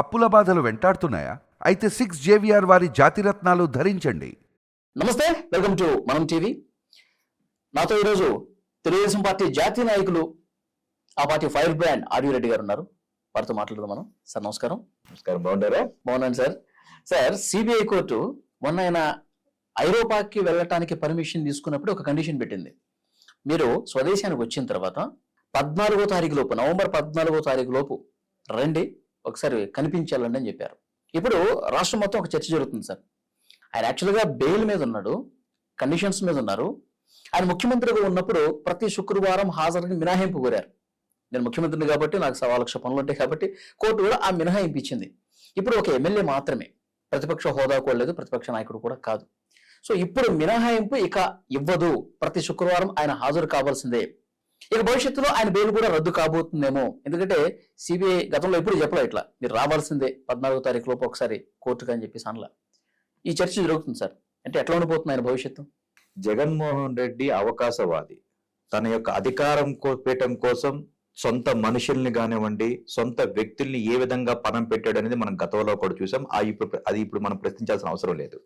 అప్పుల బాధలు వెంటాడుతున్నాయా? అయితే సిక్స్ జేవిఆర్ వారి జాతిరత్నాలు ధరించండి. నమస్తే వెల్కమ్ టు మనం టీవీ. నాతో ఈరోజు తెలుగుదేశం పార్టీ జాతీయ నాయకులు ఆ పార్టీ ఫైర్ బ్రాండ్ ఆర్యూ రెడ్డి గారు ఉన్నారు. వారితో మాట్లాడదాం మనం. సార్ నమస్కారం. నమస్కారం బాగుంటారా బాగున్నాను సార్. సార్ సిబిఐ కోర్టు మొన్న ఆయన ఐరోపాకి వెళ్ళటానికి పర్మిషన్ తీసుకున్నప్పుడు ఒక కండిషన్ పెట్టింది. మీరు స్వదేశానికి వచ్చిన తర్వాత పద్నాలుగో తారీఖు లోపు నవంబర్ పద్నాలుగో తారీఖు లోపు రండి. ఒకసారి కనిపించాలండి అని చెప్పారు. ఇప్పుడు రాష్ట్రం మొత్తం ఒక చర్చ జరుగుతుంది సార్. ఆయన యాక్చువల్గా బెయిల్ మీద ఉన్నాడు కండిషన్స్ మీద ఉన్నారు. ఆయన ముఖ్యమంత్రిగా ఉన్నప్పుడు ప్రతి శుక్రవారం హాజరుని మినహాయింపు కోరారు. నేను ముఖ్యమంత్రిని కాబట్టి నాకు సవా లక్ష పనులు ఉంటాయి కాబట్టి కోర్టు కూడా ఆ మినహాయింపు ఇచ్చింది. ఇప్పుడు ఒక ఎమ్మెల్యే మాత్రమే ప్రతిపక్ష హోదా కూడా లేదు ప్రతిపక్ష నాయకుడు కూడా కాదు. సో ఇప్పుడు మినహాయింపు ఇక ఇవ్వదు. ప్రతి శుక్రవారం ఆయన హాజరు కావాల్సిందే. ఇక భవిష్యత్తులో ఆయన బెయిల్ కూడా రద్దు కాబోతుందేమో. ఎందుకంటే సిబిఐ గతంలో ఎప్పుడు చెప్పలే ఇట్లా మీరు రావాల్సిందే పద్నాలుగో తారీఖు లోపు ఒకసారి కోర్టుకు అని చెప్పేసి అనలా. ఈ చర్చ జరుగుతుంది సార్. అంటే ఎట్లా ఉండిపోతుంది ఆయన భవిష్యత్తు? జగన్మోహన్ రెడ్డి అవకాశవాది. తన యొక్క అధికారం పీఠం కోసం సొంత మనుషుల్ని కానివ్వండి సొంత వ్యక్తుల్ని ఏ విధంగా పణం పెట్టాడు అనేది మనం గతంలో కూడా చూసాం. ఆ ఇప్పుడు అది ఇప్పుడు మనం ప్రశ్నించాల్సిన అవసరం లేదు.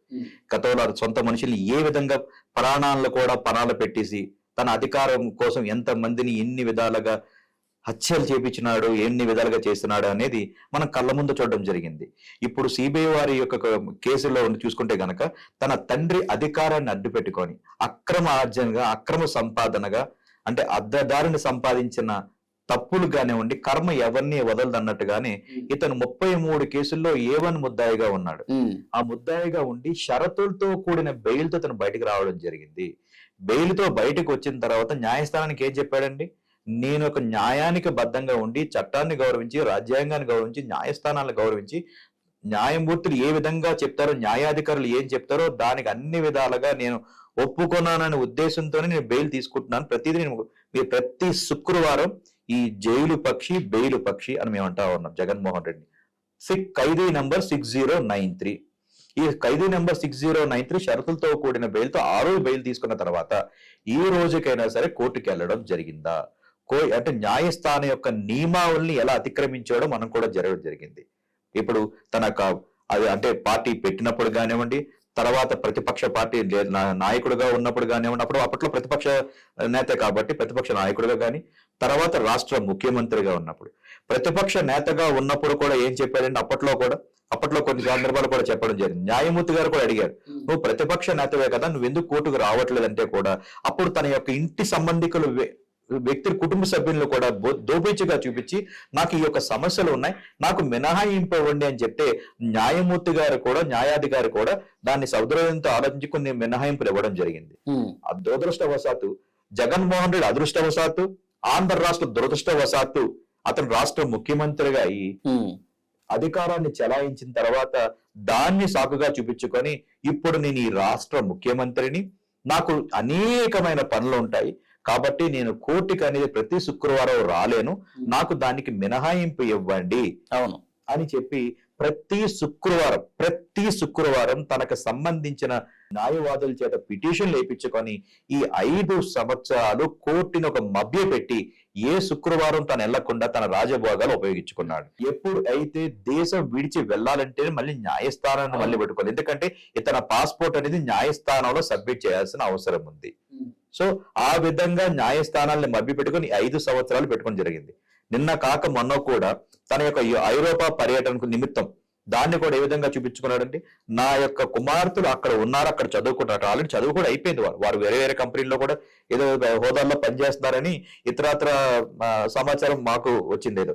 గతంలో సొంత మనుషుల్ని ఏ విధంగా ప్రాణాలను కూడా పణాలు పెట్టేసి తన అధికారం కోసం ఎంత మందిని ఎన్ని విధాలుగా హత్యలు చేపించినాడు ఎన్ని విధాలుగా చేస్తున్నాడు అనేది మనం కళ్ళ ముందు చూడడం జరిగింది. ఇప్పుడు సిబిఐ వారి యొక్క కేసులో ఉండి చూసుకుంటే గనక తన తండ్రి అధికారాన్ని అడ్డు పెట్టుకొని అక్రమ ఆర్జనగా అక్రమ సంపాదనగా అంటే అద్దదారిని సంపాదించిన తప్పులు కానివ్వండి కర్మ ఎవరిని వదలదన్నట్టుగానే ఇతను ముప్పై మూడు కేసుల్లో ఏవన్ ముద్దాయిగా ఉన్నాడు. ఆ ముద్దాయిగా ఉండి షరతులతో కూడిన బెయిల్తో తను బయటకు రావడం జరిగింది. బెయిల్తో బయటకు వచ్చిన తర్వాత న్యాయస్థానానికి ఏం చెప్పాడండి? నేను ఒక న్యాయానికి బద్ధంగా ఉండి చట్టాన్ని గౌరవించి రాజ్యాంగాన్ని గౌరవించి న్యాయస్థానాలను గౌరవించి న్యాయమూర్తులు ఏ విధంగా చెప్తారో న్యాయాధికారులు ఏం చెప్తారో దానికి అన్ని విధాలుగా నేను ఒప్పుకున్నాననే ఉద్దేశంతోనే నేను బెయిల్ తీసుకుంటున్నాను. ప్రతిదీ నేను మీరు ప్రతి శుక్రవారం ఈ జైలు పక్షి బెయిలు పక్షి అని మేము అంటా ఉన్నాం జగన్మోహన్ రెడ్డి. సిక్ ఖైదీ number six zero nine three. ఈ ఖైదీ number six zero nine three షరతులతో కూడిన బెయిల్తో ఆ రోజు బెయిల్ తీసుకున్న తర్వాత ఈ రోజుకైనా సరే కోర్టుకి వెళ్ళడం జరిగిందా? కో అంటే న్యాయస్థానం యొక్క నియమావళిని ఎలా అతిక్రమించాడో మనం కూడా జరగడం జరిగింది. ఇప్పుడు తన అది అంటే పార్టీ పెట్టినప్పుడు కానివ్వండి తర్వాత ప్రతిపక్ష పార్టీ నాయకుడిగా ఉన్నప్పుడు కానివ్వండి అప్పుడు అప్పట్లో ప్రతిపక్ష నేత కాబట్టి ప్రతిపక్ష నాయకుడిగా కానీ తర్వాత రాష్ట్ర ముఖ్యమంత్రిగా ఉన్నప్పుడు. ప్రతిపక్ష నేతగా ఉన్నప్పుడు కూడా ఏం చెప్పాడంటే అప్పట్లో కూడా అప్పట్లో కొన్ని సందర్భాలు కూడా చెప్పడం జరిగింది. న్యాయమూర్తి గారు కూడా అడిగారు నువ్వు ప్రతిపక్ష నేతవే కదా నువ్వు ఎందుకు కోర్టుకు రావట్లేదంటే కూడా అప్పుడు తన యొక్క ఇంటి సంబంధికులు వ్యక్తి కుటుంబ సభ్యులను కూడా దోపిచ్చిగా చూపించి నాకు ఈ యొక్క సమస్యలు ఉన్నాయి నాకు మినహాయింపు ఇవ్వండి అని చెప్తే న్యాయమూర్తి గారు కూడా న్యాయాధికారి కూడా దాన్ని సౌదర్యంతో ఆలోచించి కొన్ని మినహాయింపులు ఇవ్వడం జరిగింది. ఆ దురదృష్టవశాత్తు జగన్మోహన్ రెడ్డి అదృష్టవశాత్తు ఆంధ్ర రాష్ట్ర దురదృష్టవశాత్తు అతను రాష్ట్ర ముఖ్యమంత్రిగా అయ్యి అధికారాన్ని చెలాయించిన తర్వాత దాన్ని సాకుగా చూపించుకొని ఇప్పుడు నేను ఈ రాష్ట్ర ముఖ్యమంత్రిని నాకు అనేకమైన పనులు ఉంటాయి. కాబట్టి నేను కోర్టుకి అనేది ప్రతి శుక్రవారం రాలేను. నాకు దానికి మినహాయింపు ఇవ్వండి. అవును. అని చెప్పి ప్రతి శుక్రవారం ప్రతి శుక్రవారం తనకు సంబంధించిన న్యాయవాదుల చేత పిటిషన్ లేపించుకొని ఈ ఐదు సంవత్సరాలు కోర్టుని ఒక మభ్య పెట్టి ఏ శుక్రవారం తను వెళ్ళకుండా తన రాజభోగాలు ఉపయోగించుకున్నాడు. ఎప్పుడు అయితే దేశం విడిచి వెళ్ళాలంటే మళ్ళీ న్యాయస్థానాన్ని మళ్ళీ పెట్టుకోవాలి. ఎందుకంటే ఇతన పాస్పోర్ట్ అనేది న్యాయస్థానంలో సబ్మిట్ చేయాల్సిన అవసరం ఉంది. సో ఆ విధంగా న్యాయస్థానాల్ని మభ్య పెట్టుకుని ఐదు సంవత్సరాలు పెట్టుకుని జరిగింది. నిన్న కాక మొన్న కూడా తన యొక్క ఐరోపా పర్యటనకు నిమిత్తం దాన్ని కూడా ఏ విధంగా చూపించుకున్నాడంటే నా యొక్క కుమార్తెలు అక్కడ ఉన్నారు అక్కడ చదువుకుంటారు ఆల్రెడీ చదువు కూడా అయిపోయింది వారు. వారు వేరే వేరే కంపెనీలో కూడా ఏదో హోదాల్లో పనిచేస్తున్నారని ఇతరత్ర సమాచారం మాకు వచ్చింది ఏదో.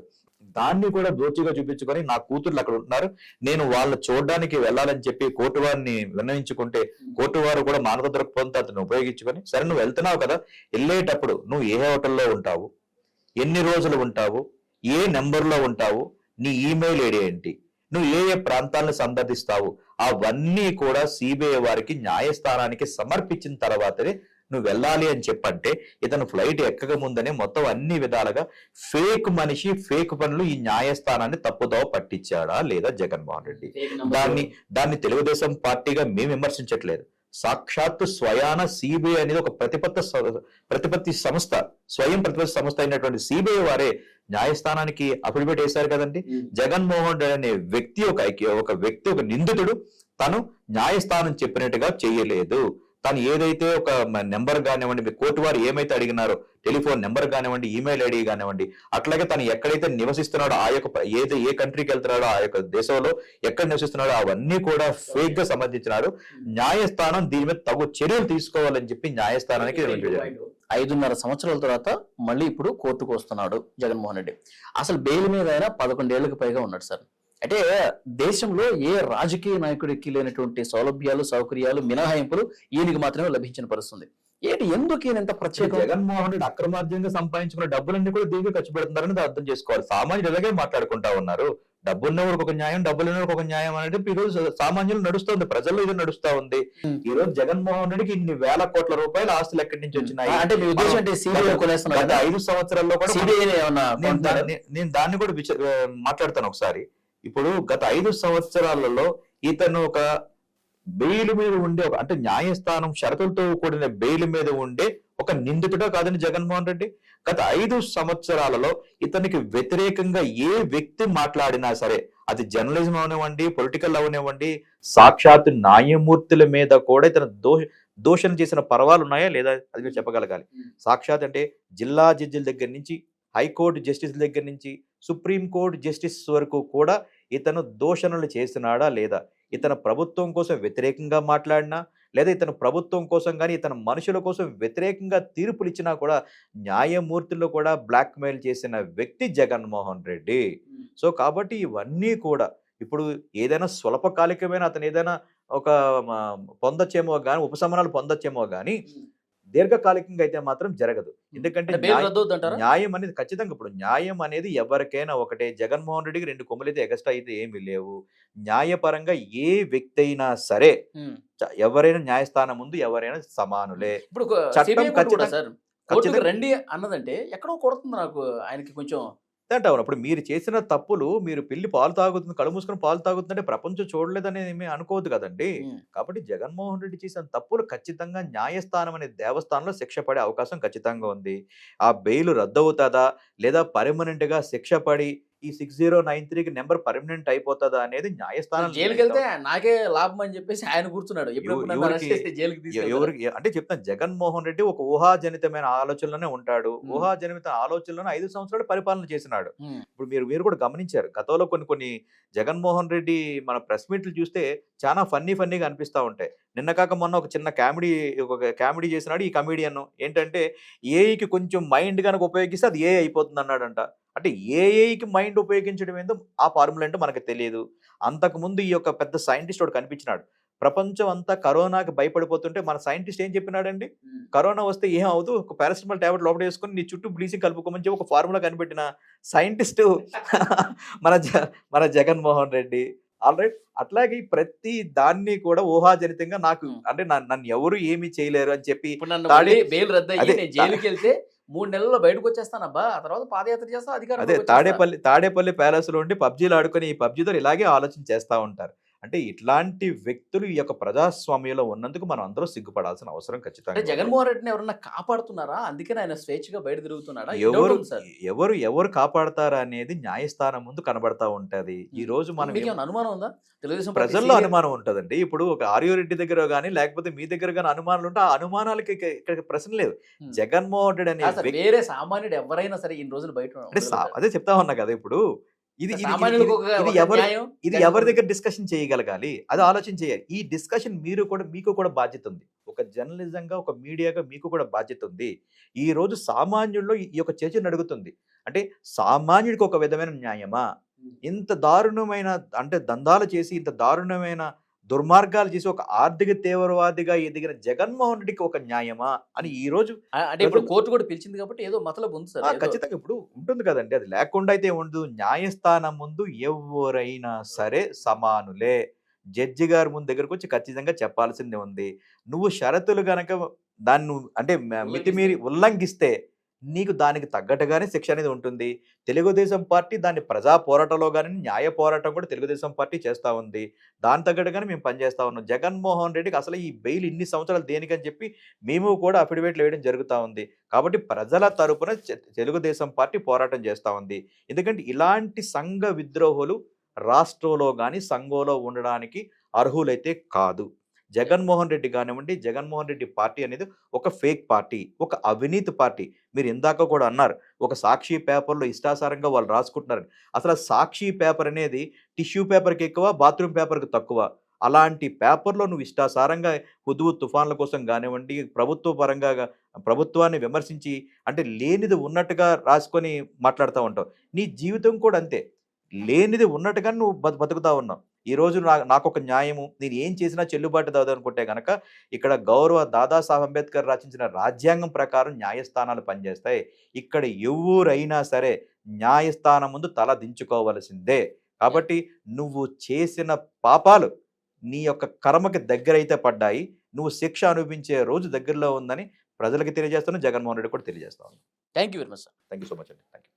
దాన్ని కూడా దోచిగా చూపించుకొని నా కూతుర్లు అక్కడ ఉంటున్నారు. నేను వాళ్ళ చూడడానికి వెళ్ళాలని చెప్పి కోర్టు వారిని విన్నవించుకుంటే కోర్టు వారు కూడా మానవ దృక్పథంతో అతను ఉపయోగించుకొని సరే నువ్వు వెళ్తున్నావు కదా వెళ్ళేటప్పుడు నువ్వు ఏ హోటల్లో ఉంటావు? ఎన్ని రోజులు ఉంటావు? ఏ నెంబర్లో ఉంటావు? నీ ఈమెయిల్ ఐడి ఏంటి? నువ్వు ఏ ఏ ప్రాంతాలను సందర్శిస్తావు? అవన్నీ కూడా సిబిఐ వారికి న్యాయస్థానానికి సమర్పించిన తర్వాతనే నువ్వు వెళ్ళాలి అని చెప్పంటే ఇతను ఫ్లైట్ ఎక్కక ముందనే మొత్తం అన్ని విధాలుగా ఫేక్ మనిషి ఫేక్ పనులు ఈ న్యాయస్థానాన్ని తప్పుదోవ పట్టించాడా లేదా జగన్మోహన్ రెడ్డి? దాన్ని దాన్ని తెలుగుదేశం పార్టీగా మేము విమర్శించట్లేదు. సాక్షాత్తు స్వయాన సిబిఐ అనేది ఒక ప్రతిపత్త ప్రతిపత్తి సంస్థ స్వయం ప్రతిపత్తి సంస్థ అయినటువంటి సిబిఐ వారే న్యాయస్థానానికి అఫిడవిట్ వేశారు కదండి. జగన్మోహన్ రెడ్డి అనే వ్యక్తి ఒక ఐక్య- ఒక వ్యక్తి ఒక నిందితుడు తను న్యాయస్థానం చెప్పినట్టుగా చేయలేదు. తను ఏదైతే ఒక నెంబర్ కానివ్వండి మీ కోర్టు వారు ఏమైతే అడిగినారో టెలిఫోన్ నెంబర్ కానివ్వండి ఈమెయిల్ ఐడి కానివ్వండి అట్లాగే తను ఎక్కడైతే నివసిస్తున్నాడో ఆ యొక్క ఏది ఏ కంట్రీకి వెళ్తున్నాడో ఆ యొక్క దేశంలో ఎక్కడ నివసిస్తున్నాడో అవన్నీ కూడా ఫేక్గా సమర్థించినారు న్యాయస్థానం దీని మీద తగు చర్యలు తీసుకోవాలని చెప్పి న్యాయస్థానానికి. ఐదున్నర సంవత్సరాల తర్వాత మళ్ళీ ఇప్పుడు కోర్టుకు వస్తున్నాడు జగన్మోహన్ రెడ్డి. అసలు బెయిల్ మీద అయినా పదకొండేళ్ళకు పైగా ఉన్నాడు సార్. అంటే దేశంలో ఏ రాజకీయ నాయకుడికి లేనటువంటి సౌలభ్యాలు సౌకర్యాలు మినహాయింపులు ఈయనకి మాత్రమే లభించిన పరిస్థితుంది. ఏంటి ఎందుకు ఈయన ఇంత ప్రత్యేకం? జగన్మోహన్ రెడ్డి అక్రమార్జంగా సంపాదించుకున్న డబ్బులన్నీ కూడా దీనిగా ఖర్చు పెడుతున్నారని అర్థం చేసుకోవాలి. సామాన్యులు ఇలాగే మాట్లాడుకుంటా ఉన్నారు. డబ్బున్నవాడికి ఒక న్యాయం డబ్బులు ఉన్నవాడికి ఒక న్యాయం అనేది ఈ రోజు సామాన్యులు నడుస్తుంది. ప్రజల్లో ఇది నడుస్తా ఉంది. ఈ రోజు జగన్మోహన్ రెడ్డికి ఇన్ని వేల కోట్ల రూపాయల ఆస్తులు ఎక్కడి నుంచి వచ్చినాయి? అంటే మీ ఉద్దేశం అంటే సిబిఐ ఐదు సంవత్సరాల్లో కూడా నేను? దాన్ని- నేను దాన్ని కూడా మాట్లాడతాను ఒకసారి. ఇప్పుడు గత ఐదు సంవత్సరాలలో ఇతను ఒక బెయిల్ మీద ఉండే ఒక అంటే న్యాయస్థానం షరతులతో కూడిన బెయిల్ మీద ఉండే ఒక నిందితుడా కాదని జగన్మోహన్ రెడ్డి? గత ఐదు సంవత్సరాలలో ఇతనికి వ్యతిరేకంగా ఏ వ్యక్తి మాట్లాడినా సరే అది జర్నలిజం అవనివ్వండి పొలిటికల్ అవనివ్వండి సాక్షాత్ న్యాయమూర్తుల మీద కూడా ఇతను దోష దోషణ చేసిన పర్వాలు ఉన్నాయా లేదా అది మీరు చెప్పగలగాలి. సాక్షాత్ అంటే జిల్లా జడ్జిల దగ్గర నుంచి హైకోర్టు జస్టిస్ దగ్గర నుంచి సుప్రీంకోర్టు జస్టిస్ వరకు కూడా ఇతను దూషణలు చేసినాడా లేదా? ఇతను ప్రభుత్వం కోసం వ్యతిరేకంగా మాట్లాడినా లేదా ఇతను ప్రభుత్వం కోసం కానీ ఇతను మనుషుల కోసం వ్యతిరేకంగా తీర్పులు ఇచ్చినా కూడా న్యాయమూర్తులు కూడా బ్లాక్మెయిల్ చేసిన వ్యక్తి జగన్మోహన్ రెడ్డి. సో కాబట్టి ఇవన్నీ కూడా ఇప్పుడు ఏదైనా స్వల్పకాలికమైన అతను ఏదైనా ఒక పొందొచ్చేమో కానీ ఉపశమనాలు పొందొచ్చేమో కానీ దీర్ఘకాలికంగా అయితే మాత్రం జరగదు. ఎందుకంటే న్యాయ- అనేది ఖచ్చితంగా ఇప్పుడు న్యాయం అనేది ఎవరికైనా ఒకటే. జగన్మోహన్ రెడ్డికి రెండు కొమ్ములు అయితే ఎగస్ట్రా అయితే ఏమీ లేవు. న్యాయపరంగా ఏ వ్యక్తి అయినా సరే ఎవరైనా న్యాయస్థానం ముందు ఎవరైనా సమానులే. ఇప్పుడు చట్టం ఖచ్చితంగా రండి అన్నదంటే ఎక్కడో కొడుతుంది నాకు ఆయనకి కొంచెం అంటావు. అప్పుడు మీరు చేసిన తప్పులు మీరు పిల్లి పాలు తాగుతుంది కళ్ళు మూసుకొని పాలు తాగుతుందంటే ప్రపంచం చూడలేదని ఏమీ అనుకోవద్దు కదండి. కాబట్టి జగన్మోహన్ రెడ్డి చేసిన తప్పులు ఖచ్చితంగా న్యాయస్థానం అనే దేవస్థానంలో శిక్ష పడే అవకాశం ఖచ్చితంగా ఉంది. ఆ బెయిల్ రద్దు అవుతుందా లేదా పర్మనెంట్గా శిక్ష పడి ఈ సిక్స్ జీరో నైన్ త్రీకి నెంబర్ పర్మనెంట్ అయిపోతుందా అనేది న్యాయస్థానం జైలుకి వెళ్తే నాకే లాభం అని చెప్పేసి ఆయన కూర్చున్నాడు. ఎవరికి- అంటే చెప్తాను జగన్మోహన్ రెడ్డి ఒక ఊహాజనితమైన ఆలోచనలోనే ఉంటాడు. ఊహాజనిత ఆలోచనలోనే ఐదు సంవత్సరాలు పరిపాలన చేసినాడు. ఇప్పుడు మీరు మీరు కూడా గమనించారు గతంలో కొన్ని కొన్ని జగన్మోహన్ రెడ్డి మన ప్రెస్ మీట్లు చూస్తే చాలా ఫన్నీ ఫన్నీగా అనిపిస్తూ ఉంటాయి. నిన్న కాక మొన్న ఒక చిన్న కామెడీ ఒక కామెడీ చేసినాడు ఈ కమెడియన్ ఏంటంటే ఏఐకి కొంచెం మైండ్ కనుక ఉపయోగిస్తే అది ఏ అయిపోతుంది అన్నాడంట. అంటే ఏఐకి మైండ్ ఉపయోగించడం ఏందో ఆ ఫార్ములా ఏంటో మనకు తెలియదు అంతకుముందు ఈ యొక్క పెద్ద సైంటిస్ట్ వాడు కనిపించినాడు ప్రపంచం అంతా కరోనాకి భయపడిపోతుంటే మన సైంటిస్ట్ ఏం చెప్పినాడండి. కరోనా వస్తే ఏం అవదు ఒక పారాసిటమాల్ టాబ్లెట్ లోపల వేసుకొని నీ చుట్టూ బ్లీచింగ్ కలుపుకోమని చెప్పి ఒక ఫార్ములా కనిపెట్టిన సైంటిస్ట్ మన జ మన జగన్మోహన్ రెడ్డి ఆల్రైట్ అట్లాగే ప్రతి దాన్ని కూడా ఊహాజనితంగా నాకు. అంటే నన్ను నన్ను ఎవరు ఏమీ చేయలేరు అని చెప్పి మూడు నెలల్లో బయటకు వచ్చేస్తానబ్బా ఆ తర్వాత పాదయాత్ర చేస్తా అధికారం అదే తాడేపల్లి తాడేపల్లి ప్యాలెస్లో ఉండి పబ్జీలు ఆడుకొని ఈ పబ్జీతో ఇలాగే ఆలోచన చేస్తా ఉంటారు. అంటే ఇట్లాంటి వ్యక్తులు ఈ యొక్క ప్రజాస్వామ్యంలో ఉన్నందుకు మనం అందరూ సిగ్గుపడాల్సిన అవసరం ఖచ్చితంగా. జగన్మోహన్ రెడ్డిని ఎవరన్నా కాపాడుతున్నారా? అందుకని ఆయన స్వేచ్ఛగా బయట తిరుగుతున్నాడా? ఈ ఎవరు ఎవరు ఎవరు కాపాడతారా అనేది న్యాయస్థానం ముందు కనబడతా ఉంటది. ఈ రోజు మనం అనుమానం ఉందా? తెలుగుదేశం ప్రజల్లో అనుమానం ఉంటదండి. ఇప్పుడు ఒక ఆర్యో రెడ్డి దగ్గర కానీ లేకపోతే మీ దగ్గర కానీ అనుమానాలు ఉంటే ఆ అనుమానాలకి ఇక- ఇక్కడ ప్రశ్న లేదు. జగన్మోహన్ రెడ్డి అనే కాదు సార్, వ్యక్తి వేరే సామాన్యుడు ఎవరైనా సరే ఇన్ని రోజులు బయట. అదే చెప్తా ఉన్నా కదా ఇప్పుడు. ఇది ఇది- ఎవరు ఇది ఎవరి దగ్గర డిస్కషన్ చేయగలగాలి? అది ఆలోచన చేయాలి. ఈ డిస్కషన్ మీరు కూడా మీకు కూడా బాధ్యత ఉంది. ఒక జర్నలిజంగా ఒక మీడియాగా మీకు కూడా బాధ్యత ఉంది. ఈ రోజు సామాన్యుల్లో ఈ ఈ యొక్క చర్చ నడుగుతుంది. అంటే సామాన్యుడికి ఒక విధమైన న్యాయమా? ఇంత దారుణమైన అంటే దందాలు చేసి ఇంత దారుణమైన దుర్మార్గాలు చేసి ఒక ఆర్థిక తీవ్రవాదిగా ఎదిగిన జగన్మోహన్ రెడ్డికి ఒక న్యాయమా అని ఈ రోజు అంటే ఇప్పుడు కోర్టు కూడా పిలిచింది కాబట్టి ఏదో మతలబు ఉంది సార్ ఖచ్చితంగా ఇప్పుడు ఉంటుంది కదండి. అది లేకుండా అయితే ఉండదు. న్యాయస్థానం ముందు ఎవరైనా సరే సమానులే. జడ్జి గారి ముందు దగ్గరకు వచ్చి ఖచ్చితంగా చెప్పాల్సింది ఉంది. నువ్వు షరతులు గనక దాన్ని అంటే మితిమీరి ఉల్లంఘిస్తే నీకు దానికి తగ్గట్టుగానే శిక్ష అనేది ఉంటుంది. తెలుగుదేశం పార్టీ దాన్ని ప్రజా పోరాటంలో కానీ న్యాయ పోరాటం కూడా తెలుగుదేశం పార్టీ చేస్తూ ఉంది. దాని తగ్గట్టుగానే మేము పనిచేస్తూ ఉన్నాం. జగన్మోహన్ రెడ్డికి అసలు ఈ బెయిల్ ఇన్ని సంవత్సరాలు దేనికని చెప్పి మేము కూడా అఫిడవిట్లు వేయడం జరుగుతూ ఉంది. కాబట్టి ప్రజల తరపున తెలుగుదేశం పార్టీ పోరాటం చేస్తూ ఉంది. ఎందుకంటే ఇలాంటి సంఘ విద్రోహులు రాష్ట్రంలో కానీ సంఘంలో ఉండడానికి అర్హులైతే కాదు. జగన్మోహన్ రెడ్డి కానివ్వండి జగన్మోహన్ రెడ్డి పార్టీ అనేది ఒక ఫేక్ పార్టీ ఒక అవినీతి పార్టీ. మీరు ఇందాక కూడా అన్నారు ఒక సాక్షి పేపర్లో ఇష్టాసారంగా వాళ్ళు రాసుకుంటున్నారు అసలు సాక్షి పేపర్ అనేది టిష్యూ పేపర్కి ఎక్కువ బాత్రూమ్ పేపర్కి తక్కువ. అలాంటి పేపర్లో నువ్వు ఇష్టాసారంగా హుదువు తుఫాన్ల కోసం కానివ్వండి ప్రభుత్వ పరంగా ప్రభుత్వాన్ని విమర్శించి అంటే లేనిది ఉన్నట్టుగా రాసుకొని మాట్లాడుతూ ఉంటావు. నీ జీవితం కూడా అంతే. లేనిది ఉన్నట్టుగా నువ్వు బతుకుతా ఉన్నావు. ఈ రోజు నా నాకు ఒక న్యాయము నేను ఏం చేసినా చెల్లుబాటు దాదు అనుకుంటే గనక ఇక్కడ గౌరవ దాదాసాహెబ్ అంబేద్కర్ రచించిన రాజ్యాంగం ప్రకారం న్యాయస్థానాలు పనిచేస్తాయి. ఇక్కడ ఎవరైనా సరే న్యాయస్థానం ముందు తల దించుకోవలసిందే. కాబట్టి నువ్వు చేసిన పాపాలు నీ యొక్క కర్మకి దగ్గరైతే పడ్డాయి. నువ్వు శిక్ష అనుభవించే రోజు దగ్గరలో ఉందని ప్రజలకు తెలియజేస్తాను. జగన్మోహన్ రెడ్డి కూడా తెలియజేస్తాను thank you very much sir thank you so much అండి. Thank you